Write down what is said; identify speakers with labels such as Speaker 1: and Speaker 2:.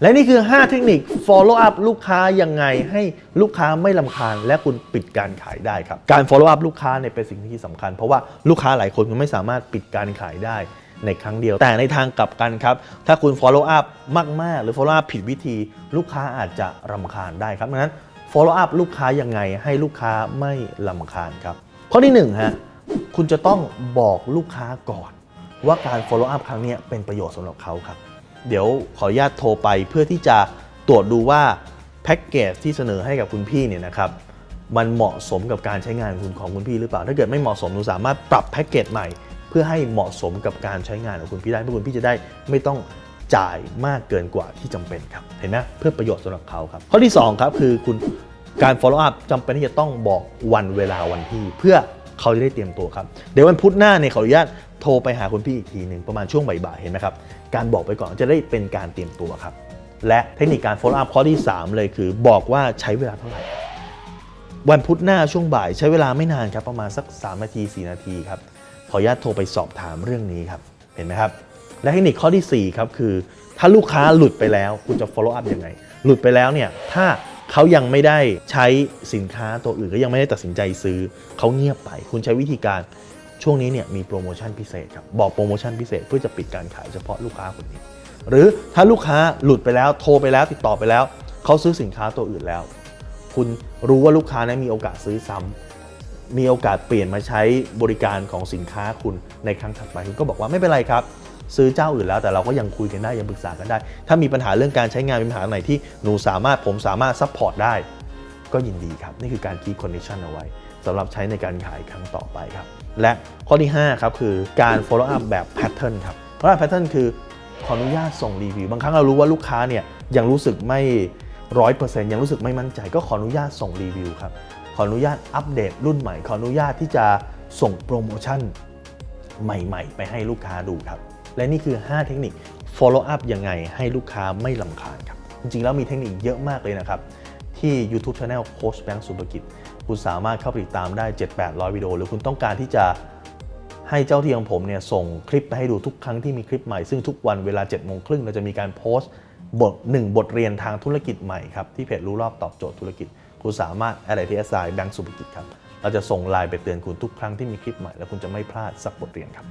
Speaker 1: และนี่คือ 5 เทคนิค follow up ลูกค้ายังไงให้ลูกค้าไม่ลำคาญ และคุณปิดการขายได้ครับ การ follow up ลูกค้าเนี่ยเป็นสิ่งที่สำคัญ เพราะว่าลูกค้าหลายคนคุณไม่สามารถปิดการขายได้ในครั้งเดียว แต่ในทางกลับกันครับ ถ้าคุณ follow up มาก ๆ หรือ follow up ผิดวิธี ลูกค้าอาจจะรำคาญได้ครับดังนั้น follow up ลูกค้ายังไงให้ลูกค้าไม่ลำคาญครับ ข้อที่หนึ่งฮะคุณจะต้องบอกลูกค้าก่อน ว่าการ follow up ครั้งนี้เป็นประโยชน์สำหรับเขาครับ เดี๋ยวขออนุญาตโทรไปเพื่อที่จะตรวจดูว่าแพ็กเกจที่เสนอให้กับคุณพี่เนี่ยนะครับมันเหมาะสมกับการใช้งานของคุณของคุณพี่หรือเปล่า ถ้าเกิดไม่เหมาะสมหนูสามารถปรับแพ็กเกจใหม่ เพื่อให้เหมาะสมกับการใช้งานของคุณพี่ได้เพื่อคุณพี่จะได้ไม่ต้องจ่ายมากเกินกว่าที่จำเป็นครับเห็นไหมเพื่อประโยชน์สำหรับเขาครับข้อที่สองครับคือคุณการ follow up จำเป็นที่จะต้องบอกวันเวลาวันที่ เพื่อเขาจะได้เตรียมตัวครับ เดี๋ยววันพุธหน้าเนี่ยขออนุญาตโทรไปหาคุณพี่อีกทีหนึ่งประมาณช่วงบ่ายๆเห็นไหมครับ การบอกไปก่อนจะได้เป็นการเตรียมตัวครับ และเทคนิคการ follow up ข้อที่ 3 เลยคือบอกว่าใช้เวลาเท่าไหร่ วันพุธหน้าช่วงบ่ายใช้เวลาไม่นานครับประมาณสัก 3 นาที 4 นาทีครับขออนุญาตโทรไปสอบถามเรื่องนี้ครับเห็นไหมครับ และเทคนิคข้อทีสี่4 ครับคือ ถ้าลูกค้าหลุดไปแล้วคุณจะ follow up ยังไง หลุดไปแล้วเนี่ยถ้าเขายังไม่ได้ใช้สินค้าตัวอื่นก็ยังไม่ได้ตัดสินใจซื้อ เขาเงียบไป คุณใช้วิธีการ ช่วงนี้เนี่ยมีโปรโมชั่นพิเศษครับบอกโปรโมชั่นพิเศษเพื่อจะปิดการขายเฉพาะลูกค้าคนนี้ หรือถ้าลูกค้าหลุดไปแล้วโทรไปแล้วติดต่อไปแล้ว เขาซื้อสินค้าตัวอื่นแล้ว คุณรู้ว่าลูกค้านั้นมีโอกาสซื้อซ้ำมีโอกาสเปลี่ยนมาใช้บริการของสินค้าคุณในครั้งถัดไปคุณก็บอกว่าไม่เป็นไรครับซื้อเจ้าอื่นแล้วแต่เราก็ยังคุยกันได้ยังปรึกษากันได้ ถ้ามีปัญหาเรื่องการใช้งานมีปัญหาไหนที่หนูสามารถผมสามารถซัพพอร์ตได้ ก็ยินดีครับ นี่คือการคีย์คอนดิชันเอาไว้ สำหรับใช้ในการขายครั้งต่อไปครับ และข้อที่5ครับคือการ follow up แบบ pattern ครับ follow up pattern คือขออนุญาตส่งรีวิว บางครั้งเรารู้ว่าลูกค้าเนี่ยยังรู้สึกไม่ร้อยเปอร์เซ็นต์ยังรู้สึกไม่มั่นใจ ก็ขออนุญาตส่งรีวิวครับ ขออนุญาตอัปเดตรุ่นใหม่ ขออนุญาตที่จะส่งโปรโมชั่นใหม่ ๆ ไปให้ลูกค้าดูครับ และนี่คือ 5 เทคนิค follow up ยังไงให้ลูกค้าไม่ลำคาญครับ จริงๆแล้วมีเทคนิคเยอะมากเลยนะครับ ที่ YouTube Channel โค้ชแบงค์สุภกิจ คุณสามารถเข้าไปติดตามได้ 7-800 วิดีโอ หรือคุณต้องการที่จะให้เจ้าที่ของผมเนี่ยส่งคลิปไปให้ดูทุกครั้งที่มีคลิปใหม่ ซึ่งทุกวันเวลา7โมงครึ่งเราจะมีการโพสต์บทหนึ่งบทเรียนทางธุรกิจใหม่ครับ ที่เพจรู้รอบตอบโจทย์ธุรกิจ คุณสามารถอะไรที่ SI แบงค์สุภกิจครับเราจะส่งไลน์ไปเตือนคุณทุกครั้งที่มีคลิปใหม่ แล้วคุณจะไม่พลาดสักบทเรียนครับ